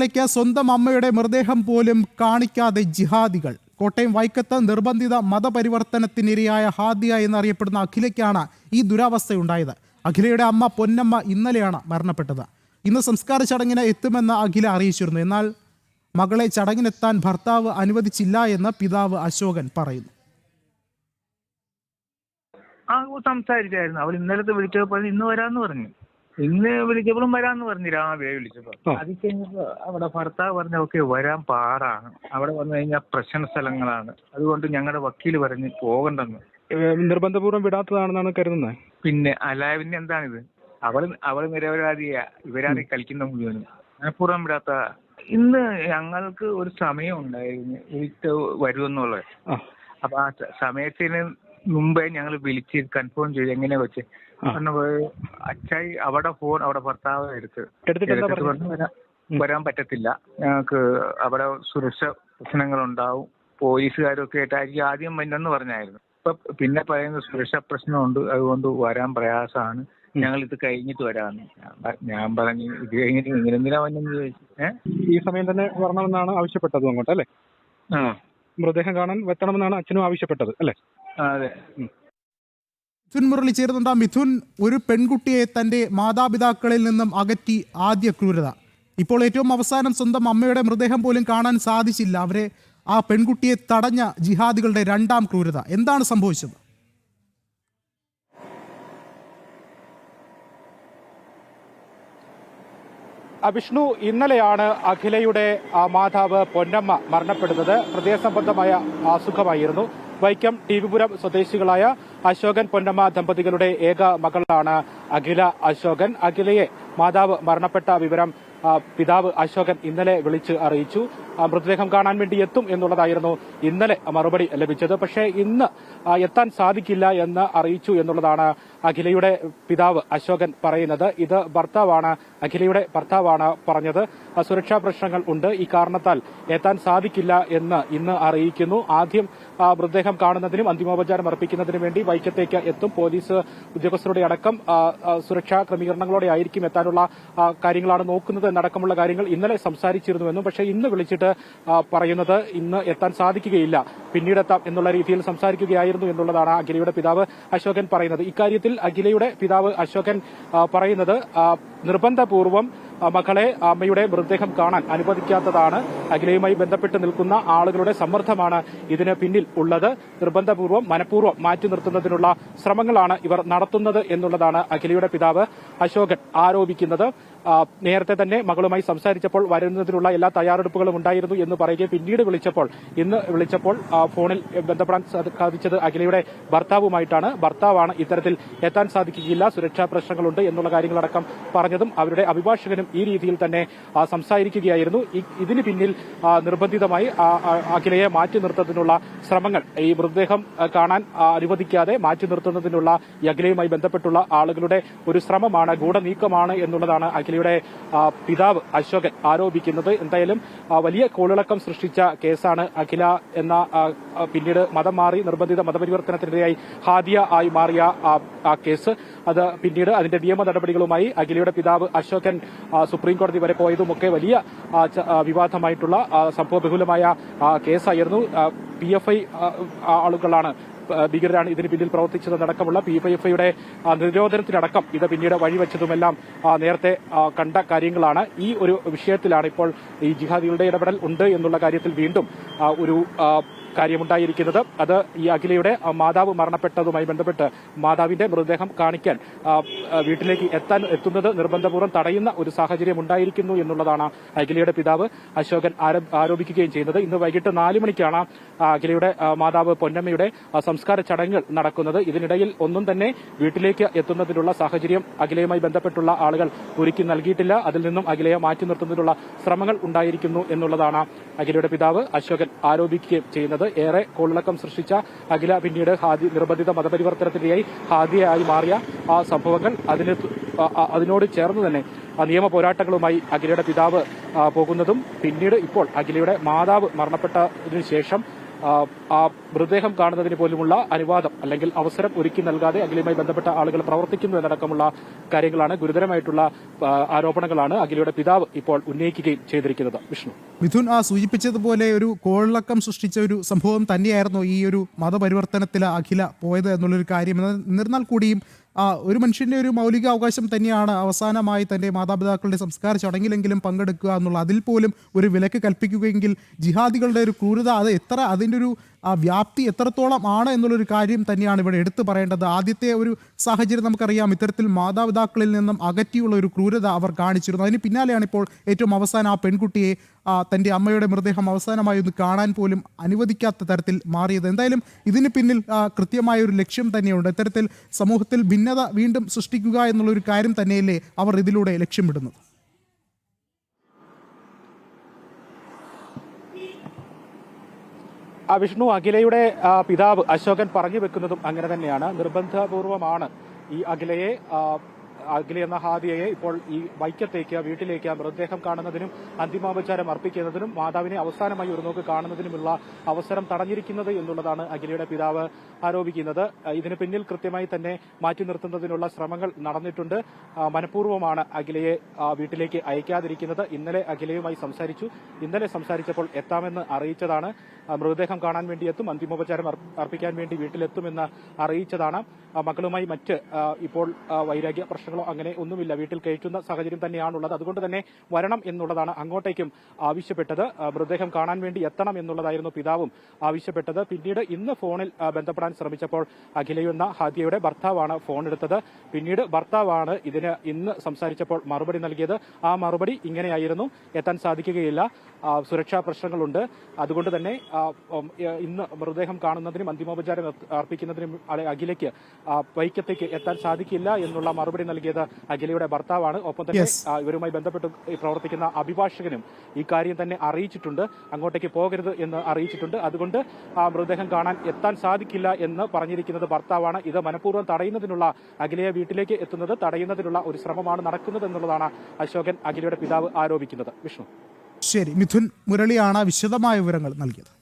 ലേക്ക് സ്വന്തം അമ്മയുടെ മൃതദേഹം പോലും കാണിക്കാതെ ജിഹാദികൾ. കോട്ടയം വൈക്കത്ത് നിർബന്ധിത മതപരിവർത്തനത്തിനിരയായ ഹാദിയ എന്നറിയപ്പെടുന്ന അഖിലയ്ക്കാണ് ഈ ദുരാവസ്ഥയുണ്ടായത്. അഖിലയുടെ അമ്മ പൊന്നമ്മ ഇന്നലെയാണ് മരണപ്പെട്ടത്. ഇന്ന് സംസ്കാര ചടങ്ങിന് എത്തുമെന്ന് അഖില അറിയിച്ചിരുന്നു. എന്നാൽ മകളെ ചടങ്ങിനെത്താൻ ഭർത്താവ് അനുവദിച്ചില്ല എന്ന് പിതാവ് അശോകൻ പറയുന്നു. ആ സംസാരിച്ചായിരുന്നു. അവൾ ഇന്നലത്തെ വിളിച്ചപ്പോൾ ഇന്ന് വരാന്ന് പറഞ്ഞു. ഇന്ന് വിളിച്ചപ്പോഴും വരാന്ന് പറഞ്ഞു രാവിലെ വിളിച്ചപ്പോ. അത് കഴിഞ്ഞപ്പോ അവിടെ ഭർത്താവ് പറഞ്ഞ ഓക്കെ വരാൻ പാടാണ്. അവിടെ വന്നു കഴിഞ്ഞാൽ പ്രശ്ന സ്ഥലങ്ങളാണ്. അതുകൊണ്ട് ഞങ്ങളുടെ വക്കീൽ പറഞ്ഞ് പോകണ്ടെന്ന്. നിർബന്ധപൂർവം വിടാത്തതാണെന്നാണ് കരുതുന്നത് പിന്നെ അലാവിന്റെ എന്താണിത്? അവൾ അവൾ നിരപരാധിയാ. ഇവരാണ് കളിക്കുന്ന മുഴുവനും. മനഃപൂർവം വിടാത്ത ഇന്ന് ഞങ്ങൾക്ക് ഒരു സമയം ഉണ്ടായിരുന്നു. വിളിച്ച് വരുമെന്നുള്ളത്. അപ്പൊ ആ സമയത്തിന് മുമ്പേ ഞങ്ങൾ വിളിച്ച് കൺഫേം ചെയ്ത് എങ്ങനെയാ വെച്ച് ആ. പറഞ്ഞപ്പോ അച്ചായി അവിടെ ഫോൺ അവിടെ ഭർത്താവ് എടുത്ത് എടുത്തിട്ട് പറഞ്ഞു വരാൻ പറ്റത്തില്ല. ഞങ്ങൾക്ക് അവിടെ സുരക്ഷ പ്രശ്നങ്ങളുണ്ടാവും. പോലീസുകാരൊക്കെ ആയിട്ടായിരിക്കും ആദ്യം വന്നെന്ന് പറഞ്ഞായിരുന്നു. ഇപ്പൊ പിന്നെ പറയുന്ന സുരക്ഷാ പ്രശ്നമുണ്ട്. അതുകൊണ്ട് വരാൻ പ്രയാസമാണ്. ഞങ്ങൾ ഇത് കഴിഞ്ഞിട്ട് വരാമെന്ന്. ഞാൻ പറഞ്ഞു ഇത് കഴിഞ്ഞിട്ട് ഇങ്ങനെ എന്തിനാ വന്നെന്ന് ചോദിച്ചു? ഈ സമയം തന്നെ വരണമെന്നാണ് ആവശ്യപ്പെട്ടത് അങ്ങോട്ട് അല്ലേ? ആ. മൃതദേഹം കാണാൻ വെക്കണമെന്നാണ് അച്ഛനും ആവശ്യപ്പെട്ടത് അല്ലേ? അതെ. മിഥുൻ മുരളി ചേരുന്നുണ്ട് മിഥുൻ ഒരു പെൺകുട്ടിയെ തന്റെ മാതാപിതാക്കളിൽ നിന്നും അകറ്റി ആദ്യ ക്രൂരത. ഇപ്പോൾ ഏറ്റവും അവസാനം സ്വന്തം അമ്മയുടെ മൃതദേഹം പോലും കാണാൻ സാധിച്ചില്ല. അവരെ ആ പെൺകുട്ടിയെ തടഞ്ഞ ജിഹാദികളുടെ രണ്ടാം ക്രൂരത. എന്താണ് സംഭവിച്ചത്? വിഷ്ണു ഇന്നലെയാണ് അഖിലയുടെ മാതാവ് പൊന്നമ്മ മരണപ്പെടുന്നത്. ഹൃദയ സംബന്ധമായ അസുഖമായിരുന്നു. വൈക്കം ടിവിപുരം സ്വദേശികളായ അശോകൻ പൊന്നമ്മ ദമ്പതികളുടെ ഏക മകളാണ് അഖില അശോകൻ. അഖിലയെ മാതാവ് മരണപ്പെട്ട വിവരം പിതാവ് അശോകൻ ഇന്നലെ വിളിച്ച് അറിയിച്ചു. മൃതദേഹം കാണാൻ വേണ്ടി എത്തും എന്നുള്ളതായിരുന്നു ഇന്നലെ മറുപടി ലഭിച്ചത്. പക്ഷേ ഇന്ന് എത്താൻ സാധിക്കില്ല എന്ന് അറിയിച്ചു എന്നുള്ളതാണ് അഖിലയുടെ പിതാവ് അശോകൻ പറയുന്നത്. ഇത് ഭർത്താവാണ് അഖിലയുടെ ഭർത്താവാണ് പറഞ്ഞത്. സുരക്ഷാ പ്രശ്നങ്ങൾ ഉണ്ട്. ഈ കാരണത്താൽ എത്താൻ സാധിക്കില്ല എന്ന് ഇന്ന് അറിയിക്കുന്നു. ആദ്യം മൃതദേഹം കാണുന്നതിനും അന്തിമോപചാരം അർപ്പിക്കുന്നതിനും വേണ്ടി വൈക്കത്തേക്ക് എത്തും. പോലീസ് ഉദ്യോഗസ്ഥരുടെ അടക്കം സുരക്ഷാ ക്രമീകരണങ്ങളോടെ ആയിരിക്കും എത്താനുള്ള ആ, കാര്യങ്ങളാണ് നോക്കുന്നത് എന്നടക്കമുള്ള കാര്യങ്ങൾ ഇന്നലെ സംസാരിച്ചിരുന്നുവെന്നും പക്ഷേ ഇന്ന് വിളിച്ചിട്ട് പറയുന്നത് ഇന്ന് എത്താൻ സാധിക്കുകയില്ല. പിന്നീട് എത്താം എന്നുള്ള രീതിയിൽ സംസാരിക്കുകയായിരുന്നു എന്നുള്ളതാണ് അഖിലയുടെ പിതാവ് അശോകൻ പറയുന്നത്. ഇക്കാര്യത്തിൽ അഖിലയുടെ പിതാവ് അശോകൻ പറയുന്നത് നിർബന്ധപൂർവം മകളെ അമ്മയുടെ മൃതദേഹം കാണാൻ അനുവദിക്കാത്തതാണ്. അഖിലയുമായി ബന്ധപ്പെട്ട് നിൽക്കുന്ന ആളുകളുടെ സമ്മർദ്ദമാണ് ഇതിന് പിന്നിൽ ഉള്ളത്. നിർബന്ധപൂർവം മനഃപൂർവം മാറ്റി നിർത്തുന്നതിനുള്ള ശ്രമങ്ങളാണ് ഇവർ നടത്തുന്നത് എന്നുള്ളതാണ് അഖിലയുടെ പിതാവ് അശോകൻ ആരോപിക്കുന്നത്. നേരത്തെ തന്നെ മകളുമായി സംസാരിച്ചപ്പോൾ വരുന്നതിനുള്ള എല്ലാ തയ്യാറെടുപ്പുകളും ഉണ്ടായിരുന്നു എന്ന് പറയുകയും പിന്നീട് വിളിച്ചപ്പോൾ ഇന്ന് വിളിച്ചപ്പോൾ ഫോണിൽ ബന്ധപ്പെടാൻ സാധി- സാധിച്ചത് അഖിലയുടെ ഭർത്താവുമായിട്ടാണ്. ഭർത്താവാണ് ഇത്തരത്തിൽ എത്താൻ സാധിക്കുകയില്ല. സുരക്ഷാ പ്രശ്നങ്ങളുണ്ട് എന്നുള്ള കാര്യങ്ങളടക്കം പറഞ്ഞതും അവരുടെ അഭിഭാഷകനും ഈ രീതിയിൽ തന്നെ സംസാരിക്കുകയായിരുന്നു. ഇതിന് പിന്നിൽ നിർബന്ധിതമായി അഖിലയെ മാറ്റി നിർത്തുന്നതിനുള്ള ശ്രമങ്ങൾ ഈ മൃതദേഹം കാണാൻ അനുവദിക്കാതെ മാറ്റി നിർത്തുന്നതിനുള്ള അഖിലയുമായി ബന്ധപ്പെട്ടുള്ള ആളുകളുടെ ഒരു ശ്രമമാണ് ഗൂഢനീക്കമാണ് എന്നുള്ളതാണ് അഖിലയുടെ പിതാവ് അശോകൻ ആരോപിക്കുന്നത്. എന്തായാലും വലിയ കോളിളക്കം സൃഷ്ടിച്ച കേസാണ് അഖില എന്ന പിന്നീട് മതം മാറി നിർബന്ധിത മതപരിവർത്തനത്തിനിരയായി ഹാദിയ ആയി മാറിയ ആ, കേസ്. അത് പിന്നീട് അതിന്റെ നിയമ നടപടികളുമായി അഖിലയുടെ പിതാവ് അശോകൻ സുപ്രീം കോടതി വരെ പോയതുമൊക്കെ വലിയ വിവാദമായിട്ടുള്ള സംഭവബഹുലമായ കേസായിരുന്നു. പി എഫ് ഐ ആളുകളാണ് ഭീകരരാണ് ഇതിന് പിന്നിൽ പ്രവർത്തിച്ചതെന്നടക്കമുള്ള പി എഫ് ഐയുടെ നിരോധനത്തിനടക്കം ഇത് പിന്നീട് വഴിവെച്ചതുമെല്ലാം നേരത്തെ കണ്ട കാര്യങ്ങളാണ്. ഈ ഒരു വിഷയത്തിലാണ് ഇപ്പോൾ ഈ ജിഹാദികളുടെ ഇടപെടൽ ഉണ്ട് എന്നുള്ള കാര്യത്തിൽ വീണ്ടും ഒരു കാര്യമുണ്ടായിരിക്കുന്നത്. അത് ഈ അഖിലയുടെ മാതാവ് മരണപ്പെട്ടതുമായി ബന്ധപ്പെട്ട് മാതാവിന്റെ മൃതദേഹം കാണിക്കാൻ വീട്ടിലേക്ക് എത്താൻ എത്തുന്നത് നിർബന്ധപൂർവം തടയുന്ന ഒരു സാഹചര്യം ഉണ്ടായിരിക്കുന്നു എന്നുള്ളതാണ് അഖിലയുടെ പിതാവ് അശോകൻ ആരോ- ആരോപിക്കുകയും ചെയ്യുന്നത്. ഇന്ന് വൈകിട്ട് നാല് മണിക്കാണ് അഖിലയുടെ മാതാവ് പൊന്നമ്മയുടെ സംസ്കാര ചടങ്ങുകൾ നടക്കുന്നത്. ഇതിനിടയിൽ ഒന്നും തന്നെ വീട്ടിലേക്ക് എത്തുന്നതിനുള്ള സാഹചര്യം അഖിലയുമായി ബന്ധപ്പെട്ടുള്ള ആളുകൾ ഒരുക്കി നൽകിയിട്ടില്ല. അതിൽ നിന്നും അഖിലയെ മാറ്റി നിർത്തുന്നതിനുള്ള ശ്രമങ്ങൾ ഉണ്ടായിരിക്കുന്നു എന്നുള്ളതാണ് അഖിലയുടെ പിതാവ് അശോകൻ ആരോപിക്കുകയും ചെയ്യുന്നത്. ഏറെ കോളിളക്കം സൃഷ്ടിച്ച അഖില പിന്നീട് ഹാദി നിർബന്ധിത മതപരിവർത്തനത്തിനായി ഹാദിയായി മാറിയ ആ സംഭവങ്ങൾ അതിന് അതിനോട് ചേർന്ന് തന്നെ നിയമ പോരാട്ടങ്ങളുമായി അഖിലയുടെ പിതാവ് പോകുന്നതും പിന്നീട് ഇപ്പോൾ അഖിലയുടെ മാതാവ് മരണപ്പെട്ടതിനു ശേഷം ആ, മൃതദേഹം കാണുന്നതിന് പോലുമുള്ള അനുവാദം അല്ലെങ്കിൽ അവസരം ഒരുക്കി നൽകാതെ അഖിലയുമായി ബന്ധപ്പെട്ട ആളുകൾ പ്രവർത്തിക്കുന്നു എന്നടക്കമുള്ള കാര്യങ്ങളാണ് ഗുരുതരമായിട്ടുള്ള ആരോപണങ്ങളാണ് അഖിലയുടെ പിതാവ് ഇപ്പോൾ ഉന്നയിക്കുകയും ചെയ്തിരിക്കുന്നത്. വിഷ്ണു. മിഥുൻ ആ സൂചിപ്പിച്ചതുപോലെ ഒരു കോളക്കം സൃഷ്ടിച്ച ഒരു സംഭവം തന്നെയായിരുന്നു ഈ ഒരു മതപരിവർത്തനത്തിൽ അഖില പോയത് എന്നുള്ളൊരു കാര്യം. എന്നിരുന്നാൽ കൂടിയും ഒരു മനുഷ്യന്റെ ഒരു മൗലിക അവകാശം തന്നെയാണ് അവസാനമായി തന്റെ മാതാപിതാക്കളുടെ സംസ്കാര ചടങ്ങിലെങ്കിലും പങ്കെടുക്കുക എന്നുള്ള അതിൽ പോലും ഒരു വിലക്ക് കൽപ്പിക്കുകയെങ്കിൽ ജിഹാദികളുടെ ഒരു ക്രൂരത അത് എത്ര അതിന്റെ ഒരു ആ, വ്യാപ്തി എത്രത്തോളം ആണ് എന്നുള്ളൊരു കാര്യം തന്നെയാണ് ഇവിടെ എടുത്തു പറയേണ്ടത്. ആദ്യത്തെ ഒരു സാഹചര്യം നമുക്കറിയാം ഇത്തരത്തിൽ മാതാപിതാക്കളിൽ നിന്നും അകറ്റിയുള്ള ഒരു ക്രൂരത അവർ കാണിച്ചിരുന്നു. അതിന് പിന്നാലെയാണ് ഇപ്പോൾ ഏറ്റവും അവസാനം ആ പെൺകുട്ടിയെ തന്റെ അമ്മയുടെ മൃതദേഹം അവസാനമായി ഒന്ന് കാണാൻ പോലും അനുവദിക്കാത്ത തരത്തിൽ മാറിയത്. എന്തായാലും ഇതിന് പിന്നിൽ കൃത്യമായ ഒരു ലക്ഷ്യം തന്നെയുണ്ട്. ഇത്തരത്തിൽ സമൂഹത്തിൽ ഭിന്നത വീണ്ടും സൃഷ്ടിക്കുക എന്നുള്ളൊരു കാര്യം തന്നെയല്ലേ അവർ ഇതിലൂടെ ലക്ഷ്യമിടുന്നത്. വിഷ്ണു അഖിലയുടെ പിതാവ് അശോകൻ പറഞ്ഞു വെക്കുന്നതും അങ്ങനെ തന്നെയാണ്. നിർബന്ധപൂർവമാണ് ഈ അഖിലയെ അഖില എന്ന ഹാദിയയെ ഇപ്പോൾ ഈ വൈക്കത്തേക്ക് വീട്ടിലേക്ക് മൃതദേഹം കാണുന്നതിനും അന്തിമോപചാരം അർപ്പിക്കുന്നതിനും മാതാവിനെ അവസാനമായി ഒരു നോക്ക് കാണുന്നതിനുമുള്ള അവസരം തടഞ്ഞിരിക്കുന്നത് എന്നുള്ളതാണ് അഖിലയുടെ പിതാവ് ആരോപിക്കുന്നത്. ഇതിന് പിന്നിൽ കൃത്യമായി തന്നെ മാറ്റി നിർത്തുന്നതിനുള്ള ശ്രമങ്ങൾ നടന്നിട്ടുണ്ട്. മനഃപൂർവമാണ് അഖിലയെ വീട്ടിലേക്ക് അയക്കാതിരിക്കുന്നത്. ഇന്നലെ അഖിലയുമായി സംസാരിച്ചു. ഇന്നലെ സംസാരിച്ചപ്പോൾ എത്താമെന്ന് അറിയിച്ചതാണ്. മൃതദേഹം കാണാൻ വേണ്ടി എത്തും അന്തിമോപചാരം അർപ്പിക്കാൻ വേണ്ടി വീട്ടിലെത്തുമെന്ന് അറിയിച്ചതാണ്. മക്കളുമായി മറ്റ് ഇപ്പോൾ വൈരാഗ്യ വൈരാഗ്യ പ്രശ്നങ്ങളോ അങ്ങനെ ഒന്നുമില്ല. വീട്ടിൽ കയറ്റുന്ന സാഹചര്യം തന്നെയാണുള്ളത്. അതുകൊണ്ട് തന്നെ വരണം എന്നുള്ളതാണ് അങ്ങോട്ടേക്കും ആവശ്യപ്പെട്ടത്. മൃതദേഹം കാണാൻ വേണ്ടി എത്തണം എന്നുള്ളതായിരുന്നു പിതാവും ആവശ്യപ്പെട്ടത്. പിന്നീട് ഇന്ന് ഫോണിൽ ബന്ധപ്പെടാൻ ശ്രമിച്ചപ്പോൾ അഖിലയുന്ന ഹാദിയയുടെ ഭർത്താവാണ് ഫോൺ എടുത്തത്. പിന്നീട് ഭർത്താവാണ് ഇതിന് ഇന്ന് സംസാരിച്ചപ്പോൾ മറുപടി നൽകിയത്. ആ മറുപടി ഇങ്ങനെയായിരുന്നു. എത്താൻ സാധിക്കുകയില്ല. സുരക്ഷാ പ്രശ്നങ്ങളുണ്ട്. അതുകൊണ്ട് തന്നെ ഇന്ന് മൃതദേഹം കാണുന്നതിനും അന്തിമോപചാരം അർപ്പിക്കുന്നതിനും അഖിലയ്ക്ക് വൈക്കത്തേക്ക് എത്താൻ സാധിക്കില്ല എന്നുള്ള മറുപടി നൽകിയത് അഖിലയുടെ ഭർത്താവാണ്. ഒപ്പം തന്നെ ഇവരുമായി ബന്ധപ്പെട്ട് പ്രവർത്തിക്കുന്ന അഭിഭാഷകനും ഈ കാര്യം തന്നെ അറിയിച്ചിട്ടുണ്ട്. അങ്ങോട്ടേക്ക് പോകരുത് എന്ന് അറിയിച്ചിട്ടുണ്ട്. അതുകൊണ്ട് ആ മൃതദേഹം കാണാൻ എത്താൻ സാധിക്കില്ല എന്ന് പറഞ്ഞിരിക്കുന്നത് ഭർത്താവാണ്. ഇത് മനഃപൂർവം തടയുന്നതിനുള്ള അഖിലയെ വീട്ടിലേക്ക് എത്തുന്നത് തടയുന്നതിനുള്ള ഒരു ശ്രമമാണ് നടക്കുന്നത് എന്നുള്ളതാണ് അശോകൻ അഖിലയുടെ പിതാവ് ആരോപിക്കുന്നത്. വിഷ്ണു. ശരി മിഥുൻ മുരളിയാണ് വിശദമായ വിവരങ്ങൾ നൽകിയത്.